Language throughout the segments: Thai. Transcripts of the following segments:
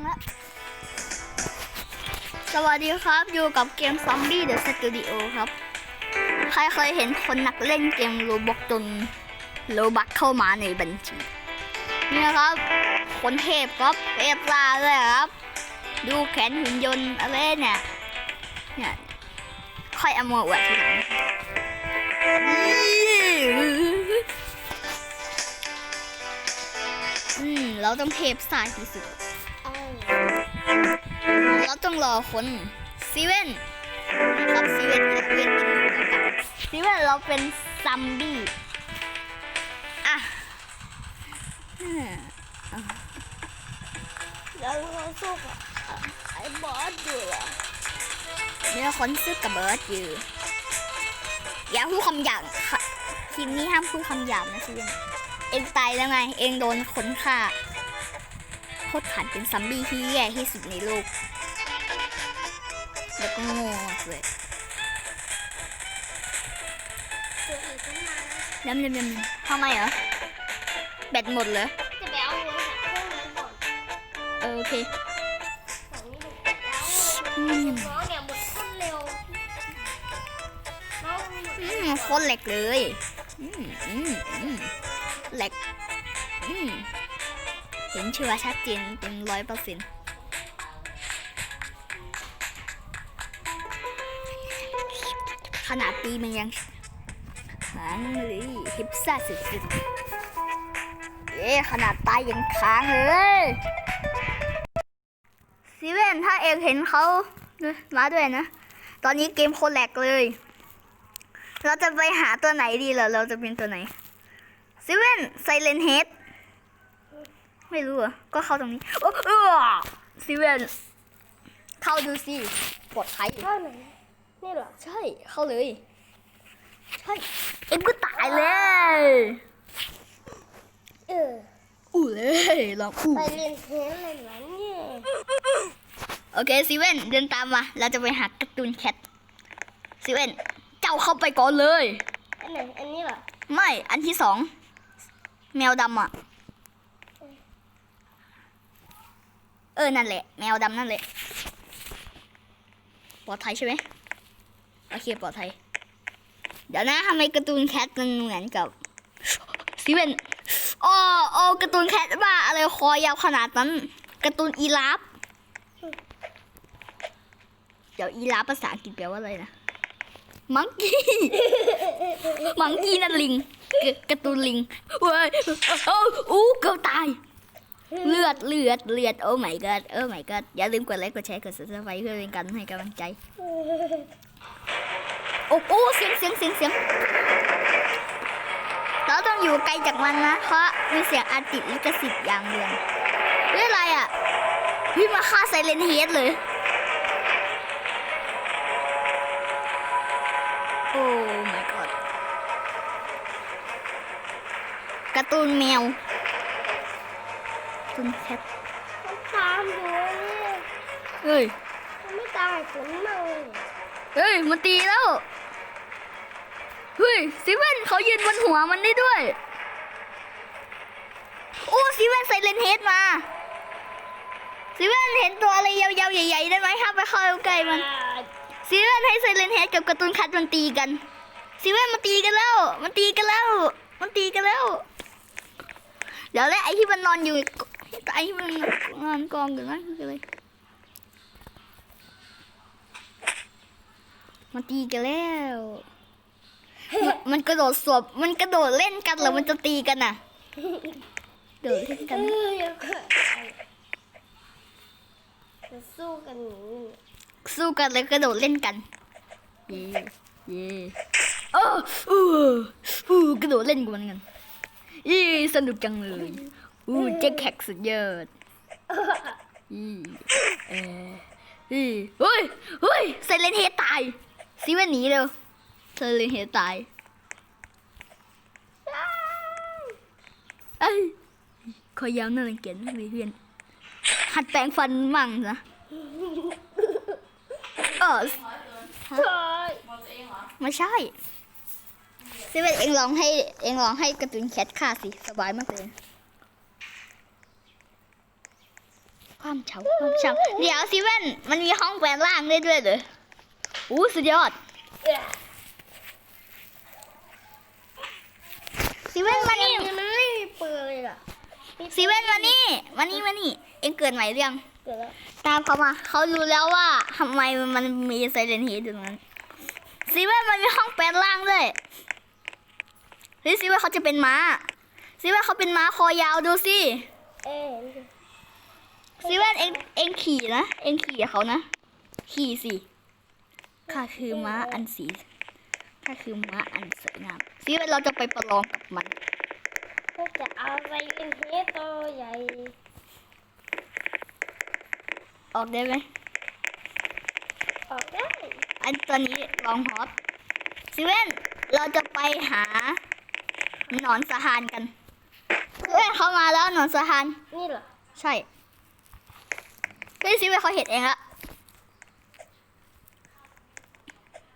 งละสวัสดีครับ อยู่กับเกมซอมบี้เดอะสตูดิโอครับ ใครเคยเห็นคนนักเล่นเกมโรบอกจนโลบักเข้ามาในบัญชีนี่นะครับ คนเทพครับเทพลาเลยครับ ดูแขนหุ่นยนต์อะไรเนี่ย เนี่ย ค่อยเอามาอวดทีหลังอืม เราต้องเทพสายที่สุด ต้องรอคนซีเว่นนะครับซีเว่นซีเว่นซีเว่นเราเป็นซัมบี้อะแล้วเราสู้กับไอ้บอสอยู่อมีคนซื้อกับเบิร์ดอยู่อย่าพูดคำหยาบค่ะทีนี้ห้ามพูดคำหยาบนะซีเว่นเองตายแล้วไง เองโดนคนฆ่าโคตรขันเป็นซัมบี้ที่แย่ที่สุดในโลก แล้วก็โง่มากเลยตัวอีกขึ้นมาน้ำน้ำน้ำทำไมเหรอ แบตหมดเหรอจะไปเอาโทรศัพท์เครื่องนั้นก่อนเออโอเคฝั่งนี้ดูแล้วอืมน้องเนี่ยหมดต้นเร็วน้องหมดอืมโคตรแหลกเลย อืมอืมอืมแหลกอืมเห็นเชื้อชัดเจนเต็มร้อยเปอร์เซ็นต์ ขนาดตีมันยังหางเลยฮิปซ่าสุดๆเย้ขนาดตายยังค้างเลยซีเว่นถ้าเองเห็นเขามาด้วยนะ ตอนนี้เกมโคตรแหลกเลย เราจะไปหาตัวไหนดีเหรอเราจะเป็นตัวไหนซิเว่นไซเลนเฮดไม่รู้อะ ก็เข้าตรงนี้โอ้เออซิเว่นเข้าดูสิปลอดภัยเข้าไหน นี่เหรอ ใช่ เข้าเลย ใช่ เอ็มก็ตายเลย เอออู้เลยลองอู้ไปเรียนเทนเลยเหรอเนี่ยโอเคซิเว่นเดินตามมา เราจะไปหาการ์ตูนแคทซิเว่นเจ้าเข้าไปก่อนเลย อันไหน อันนี้เหรอ ไม่ อันที่สอง แมวดำอะ เออ นั่นแหละ แมวดำนั่นแหละปลอดภัยใช่ไหม โอเคปลอดภัย เดี๋ยวนะทำไมการ์ตูนแคทมันเหมือนกับซีเว่นอ๋ออ๋อการ์ตูนแคทบ้าอะไรคอยาวขนาดนั้นการ์ตูนอีราฟเดี๋ยวอีราฟภาษาอังกฤษแปลว่าอะไรนะมังกี้มังกี้นั่นลิงการ์ตูนลิงเว้ยโอ้อู้เกือบตายเลือดเลือดเลือดโอ้ my god โอ้ my god อย่าลืมกดไลค์กดแชร์กด subscribe เพื่อเป็นการให้กำลังใจ โอ้โอ้เสียงเสียงเสียงเสียงเราต้องอยู่ไกลจากมันนะ เพราะมีเสียงอาจติดลิขสิทธิ์อย่างเดียวเรื่องอะไรอะพี่มาฆ่าไซเลนเฮดเลย โอ้ my god การ์ตูนแมวการ์ตูนแคทมันตามอยู่เนี่ยเฮ้ยมันไม่ตายฝนมา เฮ้ยมันตีแล้ว เฮ้ยซิเว่นเขายืนบนหัวมันได้ด้วย โอ้ซิเว่นใส่เลนเฮดมาซิเว่นเห็นตัวอะไรยาวๆ ใหญ่ๆ ได้ไหมห้ามไปเข้าใกล้มันซีเว่นให้ไซเลนเฮดกับการ์ตูนคัทมันตีกันซีเว่นมันตีกันแล้ว มันตีกันแล้ว มันตีกันแล้วเดี๋ยวแล้วไอ้ที่มันนอนอยู่ไอ้ที่มันนอนกองอยู่นั่นคืออะไร มันตีกันแล้วมันมันกระโดดสวบ มันกระโดดเล่นกันเหรือมันจะตีกันน่ะโดดเล่นกันเอออย่าเกิดจะสู้กันหนีสู้กันเลยกระโดดเล่นกัน เย่เย่โอ้เอออู้กระโดดเล่นกันกันอีสนุกจังเลยอู้เจ๊แขกสุดยอดอีเอออีเฮ้ยเฮ้ยไซเลนเฮดตาย ซีเว่นหนีเร็วไซเลนเฮดตายเอ้ยคอยยาวน่ารังเกียจมากเลยเพื่อน หัดแปรงฟันมั่งนะเออใช่ไม่ใช่ซีเว่นเองลองให้เองลองให้การ์ตูนแคทฆ่าสิ สบายมากเลยความเฉาความเฉาเดี๋ยวซีเว่นมันมีห้องแปลงร่างได้ด้วยเหร ออู้สุดยอดเอ้ยซีเว่นมานี่มันไม่มีปืนเลยล่ะซีเว่นมานี่มานี่มานี่เอ็งเกิดใหม่หรือยังเกิดแล้วตามเขามาเขารู้แล้วว่าทำไมมันมีไซเรนเฮดอยู่ตรงนั้นซีเว่นมันมีห้องแปลงร่างด้วยเฮ้ยซีเว่นเขาจะเป็นม้าซีเว่นเขาเป็นม้าคอยาวดูสิเอ้ยซีเว่นเอ็งเอ็งขี่นะเอ็งขี่เขานะขี่สิ ข้าคือม้าอันสีข้าคือม้าอันสวยงามซีเว่นเราจะไปประลองกับมันพวกจะเอาไปเป็นเฮดตัวใหญ่ ออกได้ไหมออกได้ อันตอนนี้ลองฮอตซีเว่นเราจะไปหาหนอนสะฮานกันซีเว่นเขามาแล้วหนอนสะฮานนี่เหรอ ใช่เฮ้ยซีเว่นเขาเห็นเองละ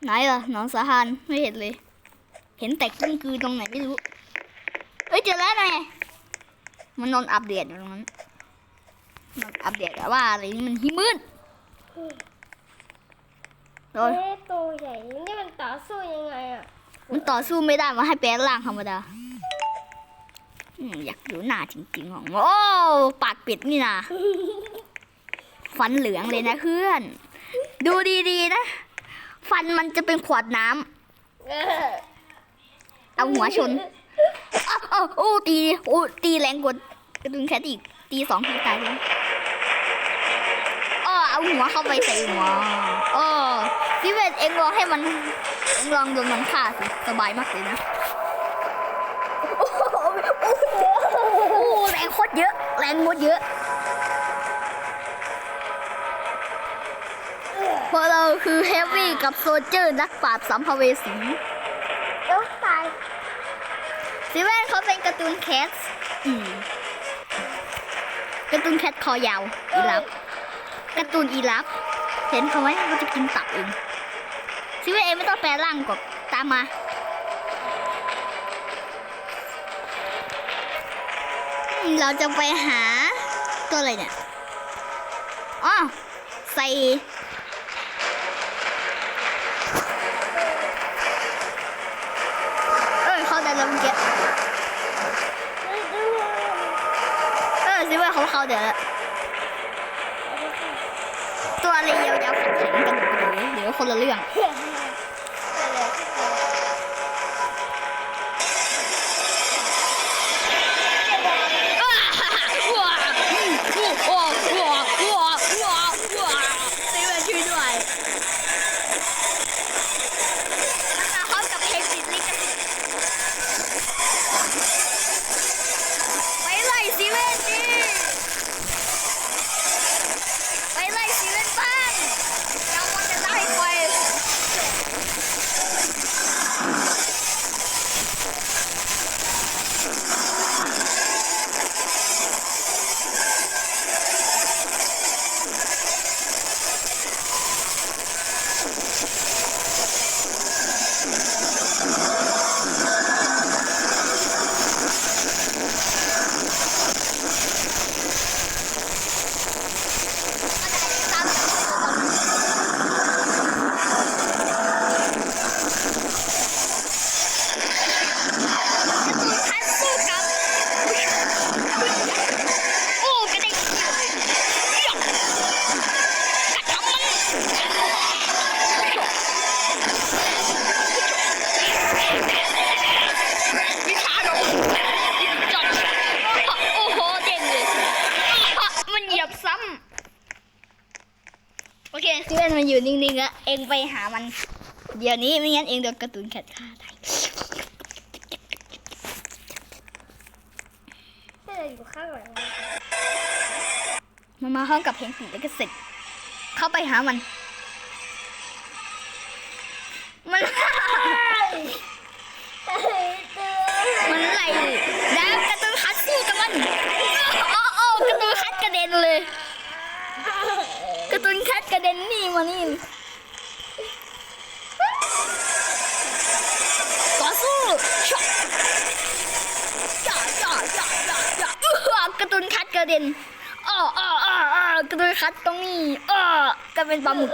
ไหนล่ะหนอนสะฮานไม่เห็นเลย เห็นแต่กิ้งกือตรงไหนไม่รู้ เอ้ยเจอแล้วไงมันนอนอัปเดตอยู่ตรงนั้นนอนอัปเดตแต่ว่าอะไรนี่มันหิมืดโอ้ยเฮดตัวใหญ่นี่มันต่อสู้ยังไงอะ มันต่อสู้ไม่ได้มาให้แปลงร่างธรรมดาอืมอยากดูหน้าจริงๆของโอ้ปากเป็ดนี่นะฟันเหลืองเลยนะเพื่อน ดูดีๆนะ ฟันมันจะเป็นขวดน้ำเออเอาหัวชนอ้าวอ้าวโอ้ตีโอ้ตีแรงกว่ากระดุนแคทอีกตีสองทีตายเลยอ้อเอาหัวเข้าไปใส่หัวอ้อพี่เวทเอ็งลองให้มันเอ็งลองโดนมันฆ่าสิสบายมากเลยนะโอ้โหโอ้โหโอ้โหแรงโคตรเยอะ แรงหมดเยอะ คือเฮฟวี่กับโซเจอร์นักปราบสัมภเวสีเดี๋ยวตายซีเว่นเขาเป็นการ์ตูนแคทอืมการ์ตูนแคทคอยาวอีลับการ์ตูนอีลับเห็นเขาไหมเขาจะกินตับเองซีเว่นเองไม่ต้องแปลร่างกบตามมาอืมเราจะไปหาตัวอะไรเนี่ย อ๋อ ใส่ เอ้ยเขาแต่ละเมื่อกี้เฮ้ยดูเออซิว่า อยู่นิ่งๆแล้วเองไปหามัน เดี๋ยวนี้ไม่งั้นเองโดนการ์ตูนแคทฆ่าตายเฮ้ยอยู่ข้างหลังมันมาห้องกับเพลงสีแล้วก็เสร็จ เข้าไปหามันมัน เฮ้ยตัว มันไหลแล้วการ์ตูนคัดสู้กับมันโอ้โอ้การ์ตูนคัดกระเด็นเลย การ์ตูนคัดกระเด็นนี่มานี่ต่อสู้ช็อตจ่าจ่าจ่าจ่าจ่าอื้อการ์ตูนคัดกระเด็นอ้ออ้ออ้ออ้อกระโดดคัดตรงนี้อ้อกลายเป็นปลาหมึก